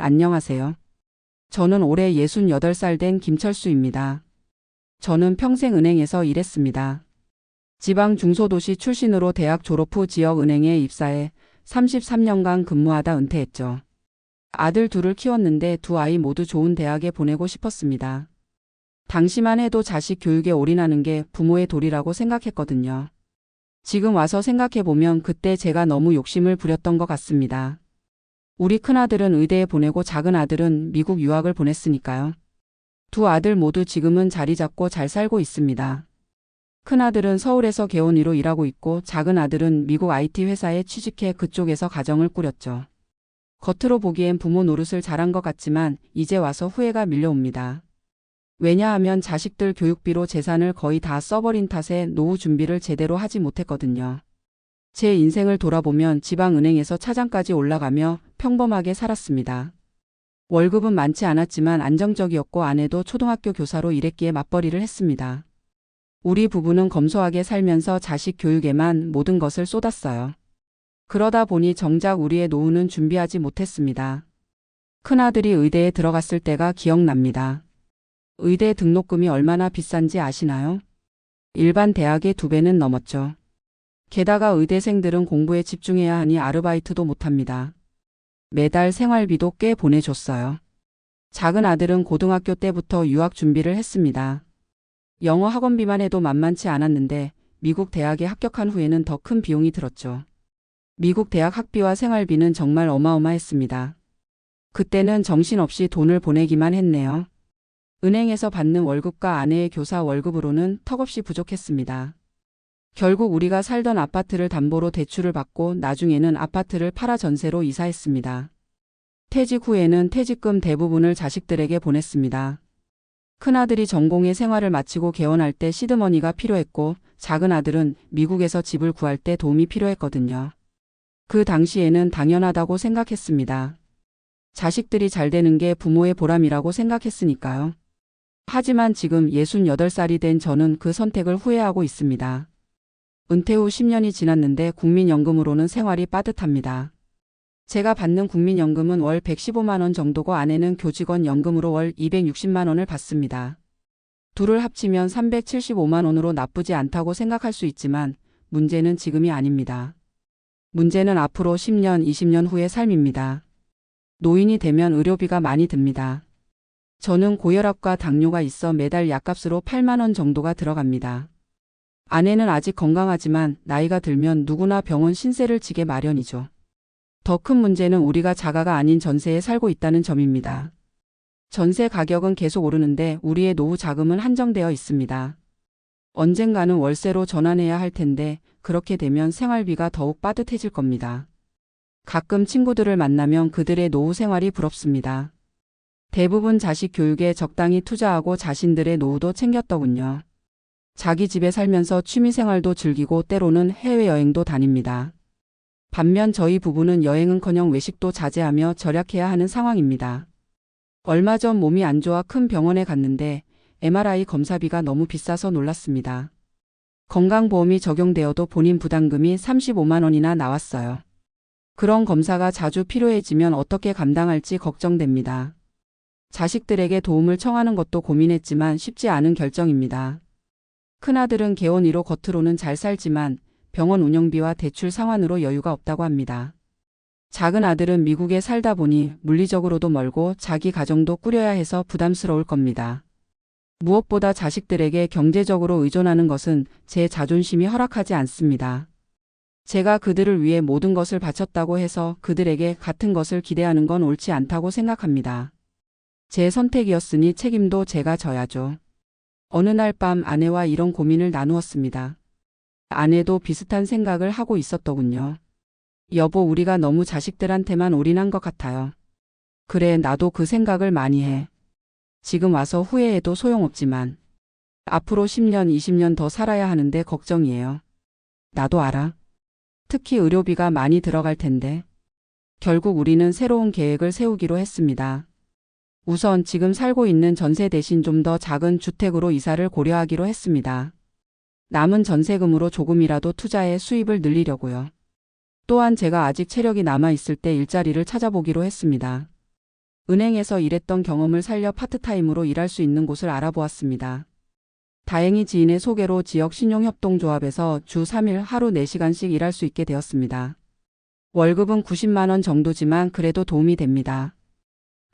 안녕하세요. 저는 올해 68살 된 김철수입니다. 저는 평생 은행에서 일했습니다. 지방 중소도시 출신으로 대학 졸업 후 지역 은행에 입사해 33년간 근무하다 은퇴했죠. 아들 둘을 키웠는데 두 아이 모두 좋은 대학에 보내고 싶었습니다. 당시만 해도 자식 교육에 올인하는 게 부모의 도리라고 생각했거든요. 지금 와서 생각해보면 그때 제가 너무 욕심을 부렸던 것 같습니다. 우리 큰아들은 의대에 보내고 작은 아들은 미국 유학을 보냈으니까요. 두 아들 모두 지금은 자리 잡고 잘 살고 있습니다. 큰아들은 서울에서 개원이로 일하고 있고 작은 아들은 미국 IT 회사에 취직해 그쪽에서 가정을 꾸렸죠. 겉으로 보기엔 부모 노릇을 잘한 것 같지만 이제 와서 후회가 밀려옵니다. 왜냐하면 자식들 교육비로 재산을 거의 다 써버린 탓에 노후 준비를 제대로 하지 못했거든요. 제 인생을 돌아보면 지방은행에서 차장까지 올라가며 평범하게 살았습니다. 월급은 많지 않았지만 안정적이었고 아내도 초등학교 교사로 일했기에 맞벌이를 했습니다. 우리 부부는 검소하게 살면서 자식 교육에만 모든 것을 쏟았어요. 그러다 보니 정작 우리의 노후는 준비하지 못했습니다. 큰아들이 의대에 들어갔을 때가 기억납니다. 의대 등록금이 얼마나 비싼지 아시나요? 일반 대학의 두 배는 넘었죠. 게다가 의대생들은 공부에 집중해야 하니 아르바이트도 못합니다. 매달 생활비도 꽤 보내줬어요. 작은 아들은 고등학교 때부터 유학 준비를 했습니다. 영어 학원비만 해도 만만치 않았는데 미국 대학에 합격한 후에는 더 큰 비용이 들었죠. 미국 대학 학비와 생활비는 정말 어마어마했습니다. 그때는 정신없이 돈을 보내기만 했네요. 은행에서 받는 월급과 아내의 교사 월급으로는 턱없이 부족했습니다. 결국 우리가 살던 아파트를 담보로 대출을 받고 나중에는 아파트를 팔아 전세로 이사했습니다. 퇴직 후에는 퇴직금 대부분을 자식들에게 보냈습니다. 큰아들이 전공의 생활을 마치고 개원할 때 시드머니가 필요했고 작은 아들은 미국에서 집을 구할 때 도움이 필요했거든요. 그 당시에는 당연하다고 생각했습니다. 자식들이 잘 되는 게 부모의 보람이라고 생각했으니까요. 하지만 지금 68살이 된 저는 그 선택을 후회하고 있습니다. 은퇴 후 10년이 지났는데 국민연금으로는 생활이 빠듯합니다. 제가 받는 국민연금은 월 115만 원 정도고 아내는 교직원 연금으로 월 260만 원을 받습니다. 둘을 합치면 375만 원으로 나쁘지 않다고 생각할 수 있지만 문제는 지금이 아닙니다. 문제는 앞으로 10년, 20년 후의 삶입니다. 노인이 되면 의료비가 많이 듭니다. 저는 고혈압과 당뇨가 있어 매달 약값으로 8만 원 정도가 들어갑니다. 아내는 아직 건강하지만 나이가 들면 누구나 병원 신세를 지게 마련이죠. 더 큰 문제는 우리가 자가가 아닌 전세에 살고 있다는 점입니다. 전세 가격은 계속 오르는데 우리의 노후 자금은 한정되어 있습니다. 언젠가는 월세로 전환해야 할 텐데 그렇게 되면 생활비가 더욱 빠듯해질 겁니다. 가끔 친구들을 만나면 그들의 노후 생활이 부럽습니다. 대부분 자식 교육에 적당히 투자하고 자신들의 노후도 챙겼더군요. 자기 집에 살면서 취미 생활도 즐기고 때로는 해외여행도 다닙니다. 반면 저희 부부는 여행은커녕 외식도 자제하며 절약해야 하는 상황입니다. 얼마 전 몸이 안 좋아 큰 병원에 갔는데 MRI 검사비가 너무 비싸서 놀랐습니다. 건강보험이 적용되어도 본인 부담금이 35만 원이나 나왔어요. 그런 검사가 자주 필요해지면 어떻게 감당할지 걱정됩니다. 자식들에게 도움을 청하는 것도 고민했지만 쉽지 않은 결정입니다. 큰아들은 개원이로 겉으로는 잘 살지만 병원 운영비와 대출 상환으로 여유가 없다고 합니다. 작은 아들은 미국에 살다 보니 물리적으로도 멀고 자기 가정도 꾸려야 해서 부담스러울 겁니다. 무엇보다 자식들에게 경제적으로 의존하는 것은 제 자존심이 허락하지 않습니다. 제가 그들을 위해 모든 것을 바쳤다고 해서 그들에게 같은 것을 기대하는 건 옳지 않다고 생각합니다. 제 선택이었으니 책임도 제가 져야죠. 어느 날 밤 아내와 이런 고민을 나누었습니다. 아내도 비슷한 생각을 하고 있었더군요. 여보, 우리가 너무 자식들한테만 올인한 것 같아요. 그래, 나도 그 생각을 많이 해. 지금 와서 후회해도 소용없지만. 앞으로 10년, 20년 더 살아야 하는데 걱정이에요. 나도 알아. 특히 의료비가 많이 들어갈 텐데. 결국 우리는 새로운 계획을 세우기로 했습니다. 우선 지금 살고 있는 전세 대신 좀 더 작은 주택으로 이사를 고려하기로 했습니다. 남은 전세금으로 조금이라도 투자해 수입을 늘리려고요. 또한 제가 아직 체력이 남아 있을 때 일자리를 찾아보기로 했습니다. 은행에서 일했던 경험을 살려 파트타임으로 일할 수 있는 곳을 알아보았습니다. 다행히 지인의 소개로 지역 신용협동조합에서 주 3일 하루 4시간씩 일할 수 있게 되었습니다. 월급은 90만원 정도지만 그래도 도움이 됩니다.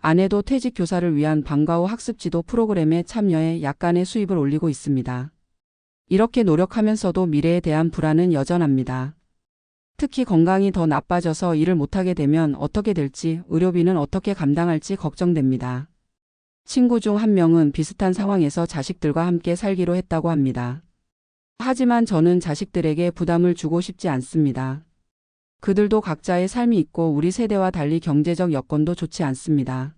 아내도 퇴직 교사를 위한 방과 후 학습 지도 프로그램에 참여해 약간의 수입을 올리고 있습니다. 이렇게 노력하면서도 미래에 대한 불안은 여전합니다. 특히 건강이 더 나빠져서 일을 못하게 되면 어떻게 될지, 의료비는 어떻게 감당할지 걱정됩니다. 친구 중 한 명은 비슷한 상황에서 자식들과 함께 살기로 했다고 합니다. 하지만 저는 자식들에게 부담을 주고 싶지 않습니다. 그들도 각자의 삶이 있고 우리 세대와 달리 경제적 여건도 좋지 않습니다.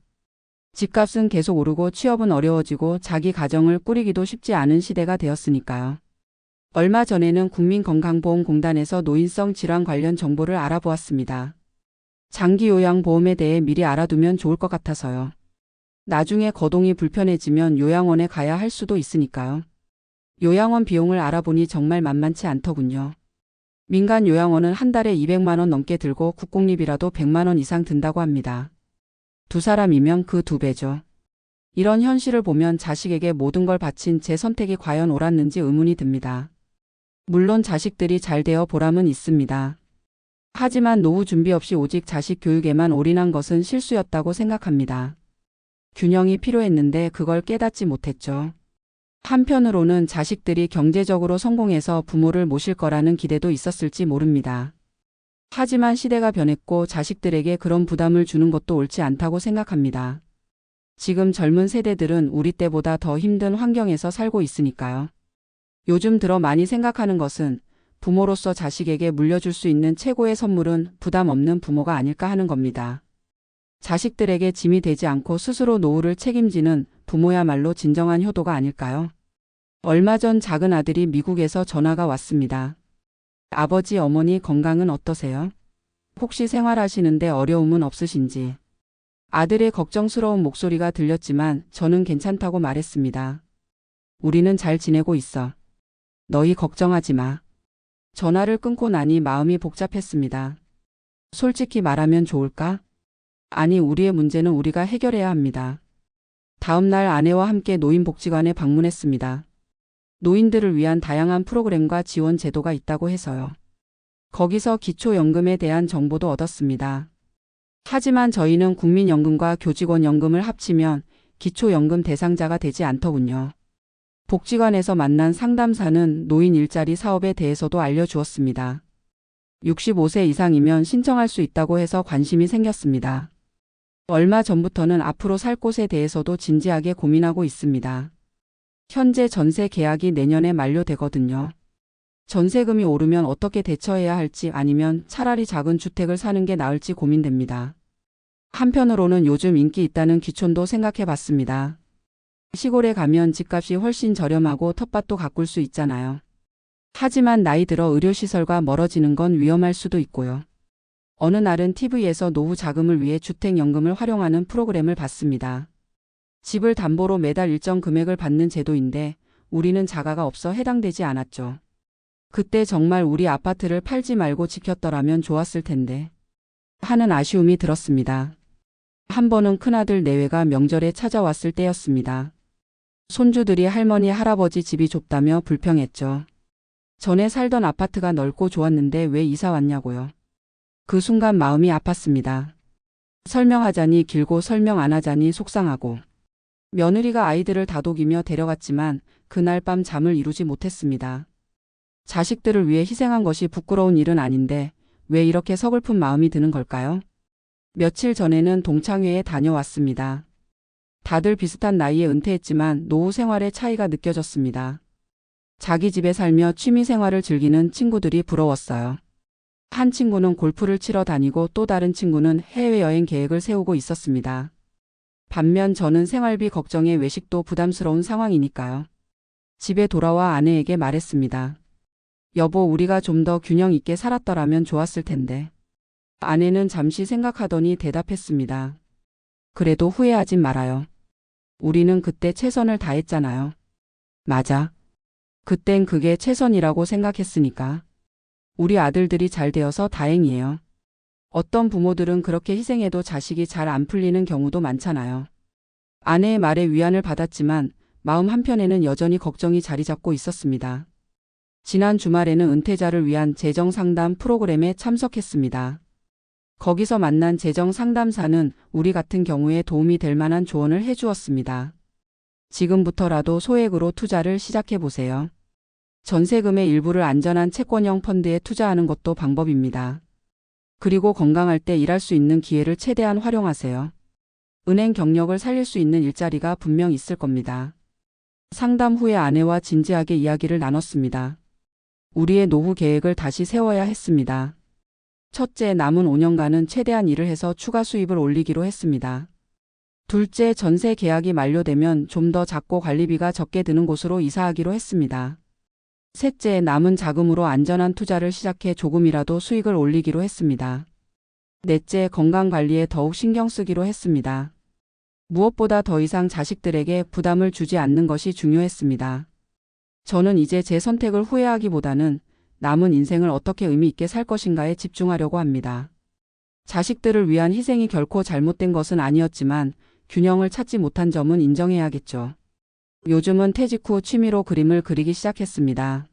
집값은 계속 오르고 취업은 어려워지고 자기 가정을 꾸리기도 쉽지 않은 시대가 되었으니까요. 얼마 전에는 국민건강보험공단에서 노인성 질환 관련 정보를 알아보았습니다. 장기 요양보험에 대해 미리 알아두면 좋을 것 같아서요. 나중에 거동이 불편해지면 요양원에 가야 할 수도 있으니까요. 요양원 비용을 알아보니 정말 만만치 않더군요. 민간 요양원은 한 달에 200만원 넘게 들고 국공립이라도 100만원 이상 든다고 합니다. 두 사람이면 그 두 배죠. 이런 현실을 보면 자식에게 모든 걸 바친 제 선택이 과연 옳았는지 의문이 듭니다. 물론 자식들이 잘 되어 보람은 있습니다. 하지만 노후 준비 없이 오직 자식 교육에만 올인한 것은 실수였다고 생각합니다. 균형이 필요했는데 그걸 깨닫지 못했죠. 한편으로는 자식들이 경제적으로 성공해서 부모를 모실 거라는 기대도 있었을지 모릅니다. 하지만 시대가 변했고 자식들에게 그런 부담을 주는 것도 옳지 않다고 생각합니다. 지금 젊은 세대들은 우리 때보다 더 힘든 환경에서 살고 있으니까요. 요즘 들어 많이 생각하는 것은 부모로서 자식에게 물려줄 수 있는 최고의 선물은 부담 없는 부모가 아닐까 하는 겁니다. 자식들에게 짐이 되지 않고 스스로 노후를 책임지는 부모야말로 진정한 효도가 아닐까요? 얼마 전 작은 아들이 미국에서 전화가 왔습니다. 아버지, 어머니 건강은 어떠세요? 혹시 생활하시는데 어려움은 없으신지. 아들의 걱정스러운 목소리가 들렸지만 저는 괜찮다고 말했습니다. 우리는 잘 지내고 있어. 너희 걱정하지 마. 전화를 끊고 나니 마음이 복잡했습니다. 솔직히 말하면 좋을까? 아니, 우리의 문제는 우리가 해결해야 합니다. 다음 날 아내와 함께 노인복지관에 방문했습니다. 노인들을 위한 다양한 프로그램과 지원 제도가 있다고 해서요. 거기서 기초연금에 대한 정보도 얻었습니다. 하지만 저희는 국민연금과 교직원연금을 합치면 기초연금 대상자가 되지 않더군요. 복지관에서 만난 상담사는 노인 일자리 사업에 대해서도 알려주었습니다. 65세 이상이면 신청할 수 있다고 해서 관심이 생겼습니다. 얼마 전부터는 앞으로 살 곳에 대해서도 진지하게 고민하고 있습니다. 현재 전세 계약이 내년에 만료되거든요. 전세금이 오르면 어떻게 대처해야 할지 아니면 차라리 작은 주택을 사는 게 나을지 고민됩니다. 한편으로는 요즘 인기 있다는 귀촌도 생각해 봤습니다. 시골에 가면 집값이 훨씬 저렴하고 텃밭도 가꿀 수 있잖아요. 하지만 나이 들어 의료시설과 멀어지는 건 위험할 수도 있고요. 어느 날은 TV에서 노후 자금을 위해 주택연금을 활용하는 프로그램을 봤습니다. 집을 담보로 매달 일정 금액을 받는 제도인데 우리는 자가가 없어 해당되지 않았죠. 그때 정말 우리 아파트를 팔지 말고 지켰더라면 좋았을 텐데 하는 아쉬움이 들었습니다. 한 번은 큰아들 내외가 명절에 찾아왔을 때였습니다. 손주들이 할머니 할아버지 집이 좁다며 불평했죠. 전에 살던 아파트가 넓고 좋았는데 왜 이사 왔냐고요. 그 순간 마음이 아팠습니다. 설명하자니 길고 설명 안 하자니 속상하고 며느리가 아이들을 다독이며 데려갔지만 그날 밤 잠을 이루지 못했습니다. 자식들을 위해 희생한 것이 부끄러운 일은 아닌데 왜 이렇게 서글픈 마음이 드는 걸까요? 며칠 전에는 동창회에 다녀왔습니다. 다들 비슷한 나이에 은퇴했지만 노후 생활의 차이가 느껴졌습니다. 자기 집에 살며 취미 생활을 즐기는 친구들이 부러웠어요. 한 친구는 골프를 치러 다니고 또 다른 친구는 해외여행 계획을 세우고 있었습니다. 반면 저는 생활비 걱정에 외식도 부담스러운 상황이니까요. 집에 돌아와 아내에게 말했습니다. 여보, 우리가 좀 더 균형 있게 살았더라면 좋았을 텐데. 아내는 잠시 생각하더니 대답했습니다. 그래도 후회하진 말아요. 우리는 그때 최선을 다했잖아요. 맞아. 그땐 그게 최선이라고 생각했으니까. 우리 아들들이 잘 되어서 다행이에요. 어떤 부모들은 그렇게 희생해도 자식이 잘 안 풀리는 경우도 많잖아요. 아내의 말에 위안을 받았지만 마음 한편에는 여전히 걱정이 자리 잡고 있었습니다. 지난 주말에는 은퇴자를 위한 재정 상담 프로그램에 참석했습니다. 거기서 만난 재정 상담사는 우리 같은 경우에 도움이 될 만한 조언을 해주었습니다. 지금부터라도 소액으로 투자를 시작해 보세요. 전세금의 일부를 안전한 채권형 펀드에 투자하는 것도 방법입니다. 그리고 건강할 때 일할 수 있는 기회를 최대한 활용하세요. 은행 경력을 살릴 수 있는 일자리가 분명 있을 겁니다. 상담 후에 아내와 진지하게 이야기를 나눴습니다. 우리의 노후 계획을 다시 세워야 했습니다. 첫째, 남은 5년간은 최대한 일을 해서 추가 수입을 올리기로 했습니다. 둘째, 전세 계약이 만료되면 좀 더 작고 관리비가 적게 드는 곳으로 이사하기로 했습니다. 셋째, 남은 자금으로 안전한 투자를 시작해 조금이라도 수익을 올리기로 했습니다. 넷째, 건강 관리에 더욱 신경 쓰기로 했습니다. 무엇보다 더 이상 자식들에게 부담을 주지 않는 것이 중요했습니다. 저는 이제 제 선택을 후회하기보다는 남은 인생을 어떻게 의미 있게 살 것인가에 집중하려고 합니다. 자식들을 위한 희생이 결코 잘못된 것은 아니었지만 균형을 찾지 못한 점은 인정해야겠죠. 요즘은 퇴직 후 취미로 그림을 그리기 시작했습니다.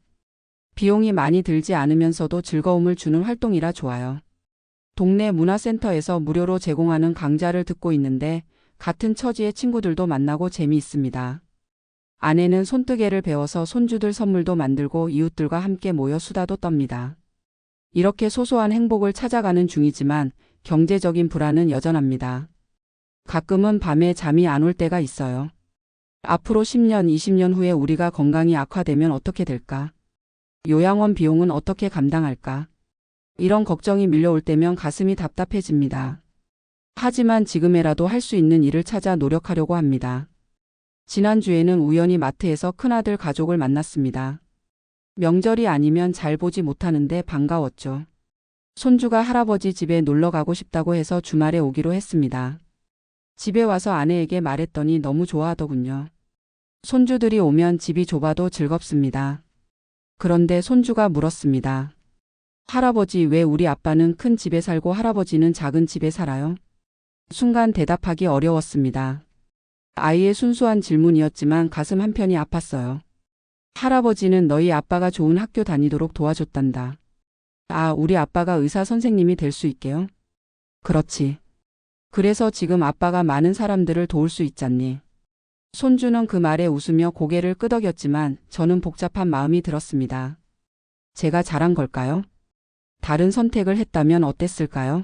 비용이 많이 들지 않으면서도 즐거움을 주는 활동이라 좋아요. 동네 문화센터에서 무료로 제공하는 강좌를 듣고 있는데 같은 처지의 친구들도 만나고 재미있습니다. 아내는 손뜨개를 배워서 손주들 선물도 만들고 이웃들과 함께 모여 수다도 떱니다. 이렇게 소소한 행복을 찾아가는 중이지만 경제적인 불안은 여전합니다. 가끔은 밤에 잠이 안 올 때가 있어요. 앞으로 10년, 20년 후에 우리가 건강이 악화되면 어떻게 될까? 요양원 비용은 어떻게 감당할까? 이런 걱정이 밀려올 때면 가슴이 답답해집니다. 하지만 지금에라도 할 수 있는 일을 찾아 노력하려고 합니다. 지난주에는 우연히 마트에서 큰아들 가족을 만났습니다. 명절이 아니면 잘 보지 못하는데 반가웠죠. 손주가 할아버지 집에 놀러 가고 싶다고 해서 주말에 오기로 했습니다. 집에 와서 아내에게 말했더니 너무 좋아하더군요. 손주들이 오면 집이 좁아도 즐겁습니다. 그런데 손주가 물었습니다. 할아버지 왜 우리 아빠는 큰 집에 살고 할아버지는 작은 집에 살아요? 순간 대답하기 어려웠습니다. 아이의 순수한 질문이었지만 가슴 한편이 아팠어요. 할아버지는 너희 아빠가 좋은 학교 다니도록 도와줬단다. 아, 우리 아빠가 의사 선생님이 될 수 있게요? 그렇지. 그래서 지금 아빠가 많은 사람들을 도울 수 있잖니. 손주는 그 말에 웃으며 고개를 끄덕였지만 저는 복잡한 마음이 들었습니다. 제가 잘한 걸까요? 다른 선택을 했다면 어땠을까요?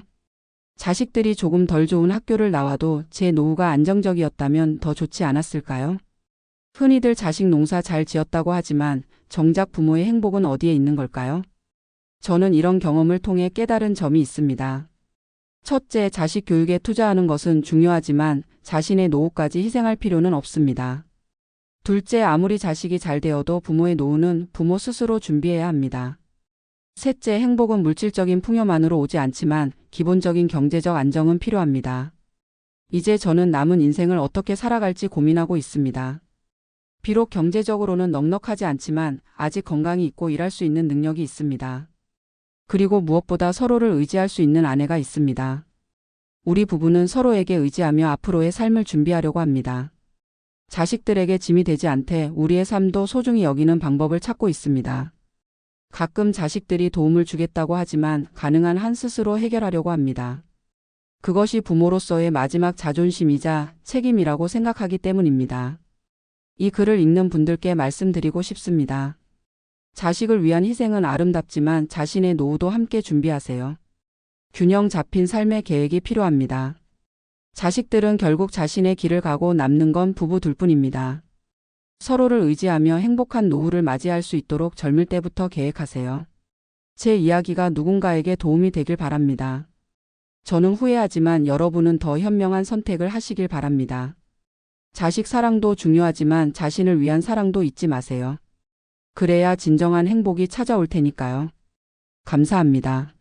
자식들이 조금 덜 좋은 학교를 나와도 제 노후가 안정적이었다면 더 좋지 않았을까요? 흔히들 자식 농사 잘 지었다고 하지만 정작 부모의 행복은 어디에 있는 걸까요? 저는 이런 경험을 통해 깨달은 점이 있습니다. 첫째, 자식 교육에 투자하는 것은 중요하지만 자신의 노후까지 희생할 필요는 없습니다. 둘째, 아무리 자식이 잘 되어도 부모의 노후는 부모 스스로 준비해야 합니다. 셋째, 행복은 물질적인 풍요만으로 오지 않지만 기본적인 경제적 안정은 필요합니다. 이제 저는 남은 인생을 어떻게 살아갈지 고민하고 있습니다. 비록 경제적으로는 넉넉하지 않지만 아직 건강이 있고 일할 수 있는 능력이 있습니다. 그리고 무엇보다 서로를 의지할 수 있는 아내가 있습니다. 우리 부부는 서로에게 의지하며 앞으로의 삶을 준비하려고 합니다. 자식들에게 짐이 되지 않되 우리의 삶도 소중히 여기는 방법을 찾고 있습니다. 가끔 자식들이 도움을 주겠다고 하지만 가능한 한 스스로 해결하려고 합니다. 그것이 부모로서의 마지막 자존심이자 책임이라고 생각하기 때문입니다. 이 글을 읽는 분들께 말씀드리고 싶습니다. 자식을 위한 희생은 아름답지만 자신의 노후도 함께 준비하세요. 균형 잡힌 삶의 계획이 필요합니다. 자식들은 결국 자신의 길을 가고 남는 건 부부 둘뿐입니다. 서로를 의지하며 행복한 노후를 맞이할 수 있도록 젊을 때부터 계획하세요. 제 이야기가 누군가에게 도움이 되길 바랍니다. 저는 후회하지만 여러분은 더 현명한 선택을 하시길 바랍니다. 자식 사랑도 중요하지만 자신을 위한 사랑도 잊지 마세요. 그래야 진정한 행복이 찾아올 테니까요. 감사합니다.